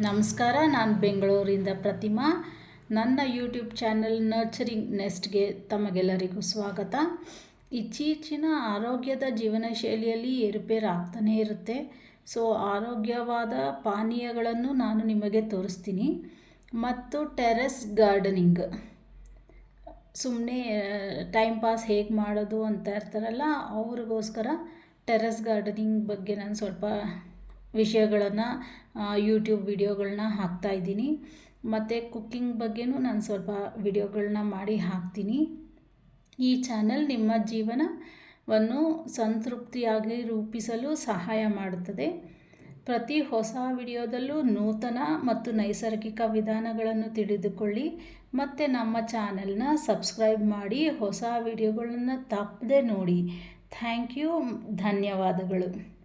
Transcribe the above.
ನಮಸ್ಕಾರ, ನಾನು ಬೆಂಗಳೂರಿಂದ ಪ್ರತಿಮಾ. ನನ್ನ ಯೂಟ್ಯೂಬ್ ಚಾನೆಲ್ ನರ್ಚರಿಂಗ್ ನೆಸ್ಟ್ಗೆ ತಮಗೆಲ್ಲರಿಗೂ ಸ್ವಾಗತ. ಇತ್ತೀಚಿನ ಆರೋಗ್ಯದ ಜೀವನ ಶೈಲಿಯಲ್ಲಿ ಏರುಪೇರು ಆಗ್ತಾನೇ ಇರುತ್ತೆ. ಸೊ, ಆರೋಗ್ಯವಾದ ಪಾನೀಯಗಳನ್ನು ನಾನು ನಿಮಗೆ ತೋರಿಸ್ತೀನಿ. ಮತ್ತು ಟೆರೆಸ್ ಗಾರ್ಡನಿಂಗ್. ಸುಮ್ಮನೆ ಟೈಮ್ ಪಾಸ್ ಹೇಗೆ ಮಾಡೋದು ಅಂತ ಇರ್ತಾರಲ್ಲ, ಅವ್ರಿಗೋಸ್ಕರ ಟೆರೆಸ್ ಗಾರ್ಡನಿಂಗ್ ಬಗ್ಗೆ ನಾನು ಸ್ವಲ್ಪ ವಿಷಯಗಳನ್ನು ಯೂಟ್ಯೂಬ್ ವಿಡಿಯೋಗಳನ್ನ ಹಾಕ್ತಾ ಇದ್ದೀನಿ. ಮತ್ತು ಕುಕ್ಕಿಂಗ್ ಬಗ್ಗೆನೂ ನಾನು ಸ್ವಲ್ಪ ವಿಡಿಯೋಗಳನ್ನ ಮಾಡಿ ಹಾಕ್ತೀನಿ. ಈ ಚಾನೆಲ್ ನಿಮ್ಮ ಜೀವನವನ್ನು ಸಂತೃಪ್ತಿಯಾಗಿ ರೂಪಿಸಲು ಸಹಾಯ ಮಾಡುತ್ತದೆ. ಪ್ರತಿ ಹೊಸ ವಿಡಿಯೋದಲ್ಲೂ ನೂತನ ಮತ್ತು ನೈಸರ್ಗಿಕ ವಿಧಾನಗಳನ್ನು ತಿಳಿದುಕೊಳ್ಳಿ. ಮತ್ತು ನಮ್ಮ ಚಾನೆಲ್ನ ಸಬ್ಸ್ಕ್ರೈಬ್ ಮಾಡಿ, ಹೊಸ ವಿಡಿಯೋಗಳನ್ನು ತಪ್ಪದೆ ನೋಡಿ. ಥ್ಯಾಂಕ್ ಯು ಧನ್ಯವಾದಗಳು.